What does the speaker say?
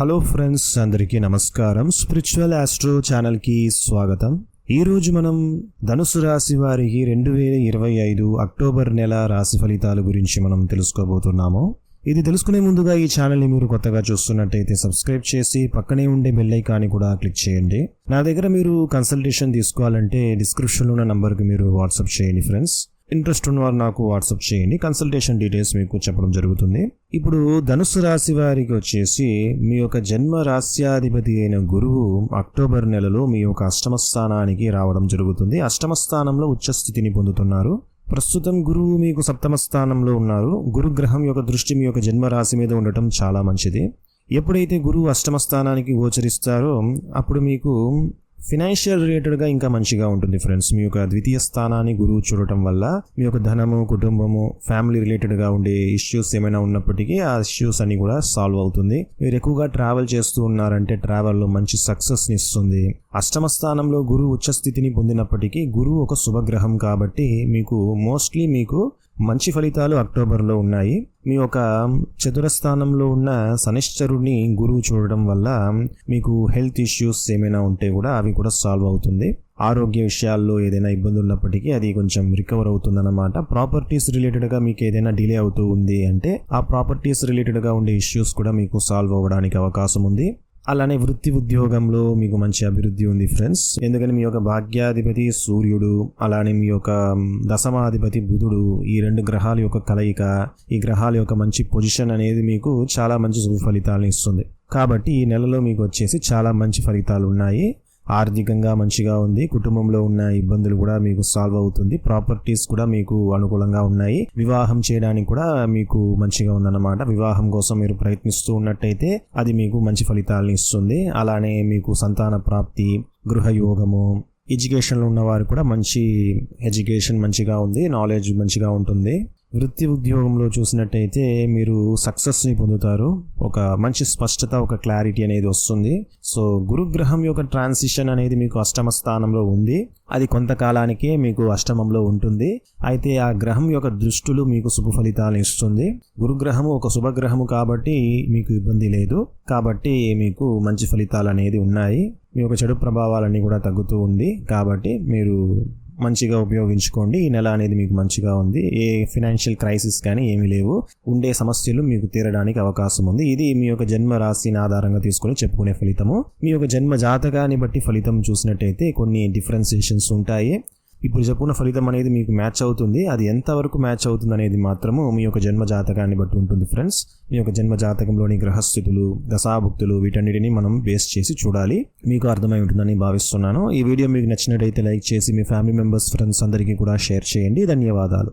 Hello friends అందరికీ నమస్కారం. Spiritual astro ఛానల్కి స్వాగతం. ఈరోజు మనం ధనుసు రాశి వారికి రెండు వేల ఇరవై ఐదు అక్టోబర్ నెల రాశి ఫలితాల గురించి మనం తెలుసుకోబోతున్నాము. ఇది తెలుసుకునే ముందుగా ఈ ఛానల్ని మీరు కొత్తగా చూస్తున్నట్టయితే సబ్స్క్రైబ్ చేసి పక్కనే ఉండే బెల్ ఐకాన్ని కూడా క్లిక్ చేయండి. నా దగ్గర మీరు కన్సల్టేషన్ తీసుకోవాలంటే డిస్క్రిప్షన్లో ఉన్న నంబర్కి మీరు వాట్సాప్ చేయండి ఫ్రెండ్స్. ఇంట్రెస్ట్ ఉన్నవారు నాకు వాట్సాప్ చేయండి. కన్సల్టేషన్ డీటెయిల్స్ మీకు చెప్పడం జరుగుతుంది. ఇప్పుడు ధనుసు రాశి వారికి వచ్చేసి మీ యొక్క జన్మ రాశ్యాధిపతి అయిన గురువు అక్టోబర్ నెలలో మీ యొక్క అష్టమ స్థానానికి రావడం జరుగుతుంది. అష్టమ స్థానంలో ఉచ్చస్థితిని పొందుతున్నారు. ప్రస్తుతం గురువు మీకు సప్తమ స్థానంలో ఉన్నారు. గురుగ్రహం యొక్క దృష్టి మీ యొక్క జన్మ రాశి మీద ఉండటం చాలా మంచిది. ఎప్పుడైతే గురువు అష్టమ స్థానానికి గోచరిస్తారో అప్పుడు మీకు ఫినాన్షియల్ రిలేటెడ్గా ఇంకా మంచిగా ఉంటుంది ఫ్రెండ్స్ మీ యొక్క ద్వితీయ స్థానాన్ని గురువు చూడటం వల్ల మీ యొక్క ధనము కుటుంబము ఫ్యామిలీ రిలేటెడ్గా ఉండే ఇష్యూస్ ఏమైనా ఉన్నప్పటికీ ఆ ఇష్యూస్ అన్ని కూడా సాల్వ్ అవుతుంది. మీరు ఎక్కువగా ట్రావెల్ చేస్తూ ఉన్నారంటే ట్రావెల్లో మంచి సక్సెస్ని ఇస్తుంది. అష్టమ స్థానంలో గురువు ఉచ్చస్థితిని పొందినప్పటికీ గురువు ఒక శుభగ్రహం కాబట్టి మీకు మోస్ట్లీ మీకు మంచి ఫలితాలు అక్టోబర్లో ఉన్నాయి. మీ యొక్క చతురస్థానంలో ఉన్న శనిశ్చరుడిని గురువు చూడడం వల్ల మీకు హెల్త్ ఇష్యూస్ ఏమైనా ఉంటే కూడా అవి కూడా సాల్వ్ అవుతుంది. ఆరోగ్య విషయాల్లో ఏదైనా ఇబ్బంది ఉన్నప్పటికీ అది కొంచెం రికవర్ అవుతుందన్నమాట. ప్రాపర్టీస్ రిలేటెడ్గా మీకు ఏదైనా డిలే అవుతూ ఉంది అంటే ఆ ప్రాపర్టీస్ రిలేటెడ్గా ఉండే ఇష్యూస్ కూడా మీకు సాల్వ్ అవ్వడానికి అవకాశం ఉంది. అలానే వృత్తి ఉద్యోగంలో మీకు మంచి అభివృద్ధి ఉంది ఫ్రెండ్స్ ఎందుకని మీ యొక్క భాగ్యాధిపతి సూర్యుడు అలానే మీ యొక్క దశమాధిపతి బుధుడు ఈ రెండు గ్రహాల యొక్క కలయిక ఈ గ్రహాల యొక్క మంచి పొజిషన్ అనేది మీకు చాలా మంచి శుభ ఫలితాలను ఇస్తుంది. కాబట్టి ఈ నెలలో మీకు వచ్చేసి చాలా మంచి ఫలితాలు ఉన్నాయి. ఆర్థికంగా మంచిగా ఉంది కుటుంబంలో ఉన్న ఇబ్బందులు కూడా మీకు సాల్వ్ అవుతుంది ప్రాపర్టీస్ కూడా మీకు అనుకూలంగా ఉన్నాయి. వివాహం చేయడానికి కూడా మీకు మంచిగా ఉందన్నమాట. వివాహం కోసం మీరు ప్రయత్నిస్తూ ఉన్నట్టయితే అది మీకు మంచి ఫలితాలను ఇస్తుంది. అలానే మీకు సంతాన ప్రాప్తి గృహయోగము ఎడ్యుకేషన్లో ఉన్నవారు కూడా మంచి ఎడ్యుకేషన్ మంచిగా ఉంది నాలెడ్జ్ మంచిగా ఉంటుంది. వృత్తి ఉద్యోగంలో చూసినట్టయితే మీరు సక్సెస్ని పొందుతారు. ఒక మంచి స్పష్టత ఒక క్లారిటీ అనేది వస్తుంది. సో గురుగ్రహం యొక్క ట్రాన్సిషన్ అనేది మీకు అష్టమ స్థానంలో ఉంది. అది కొంతకాలానికే మీకు అష్టమంలో ఉంటుంది. అయితే ఆ గ్రహం యొక్క దృష్టులు మీకు శుభ ఫలితాలు ఇస్తుంది. గురుగ్రహము ఒక శుభగ్రహము కాబట్టి మీకు ఇబ్బంది లేదు. కాబట్టి మీకు మంచి ఫలితాలు అనేది ఉన్నాయి. మీ యొక్క చెడు ప్రభావాలన్నీ కూడా తగ్గుతూ ఉంది. కాబట్టి మీరు మంచిగా ఉపయోగించుకోండి. ఈ నెల అనేది మీకు మంచిగా ఉంది. ఏ ఫినాన్షియల్ క్రైసిస్ కానీ ఏమీ లేవు. ఉండే సమస్యలు మీకు తీరడానికి అవకాశం ఉంది. ఇది మీ యొక్క జన్మ రాశిని ఆధారంగా తీసుకొని చెప్పుకునే ఫలితము. మీ యొక్క జన్మ జాతకాన్ని బట్టి ఫలితం చూసినట్టయితే కొన్ని డిఫరెన్సియేషన్స్ ఉంటాయి. ఇప్పుడు చెప్పుకున్న ఫలితం అనేది మీకు మ్యాచ్ అవుతుంది. అది ఎంతవరకు మ్యాచ్ అవుతుంది అనేది మాత్రము మీ యొక్క జన్మ జాతకాన్ని బట్టి ఉంటుంది ఫ్రెండ్స్. మీ యొక్క జన్మ జాతకంలోని గ్రహస్థితులు దశాభుక్తులు వీటన్నిటిని మనం బేస్ చేసి చూడాలి. మీకు అర్థమై ఉంటుందని భావిస్తున్నాను. ఈ వీడియో మీకు నచ్చినట్టయితే లైక్ చేసి మీ ఫ్యామిలీ మెంబర్స్ ఫ్రెండ్స్ అందరికీ కూడా షేర్ చేయండి. ధన్యవాదాలు.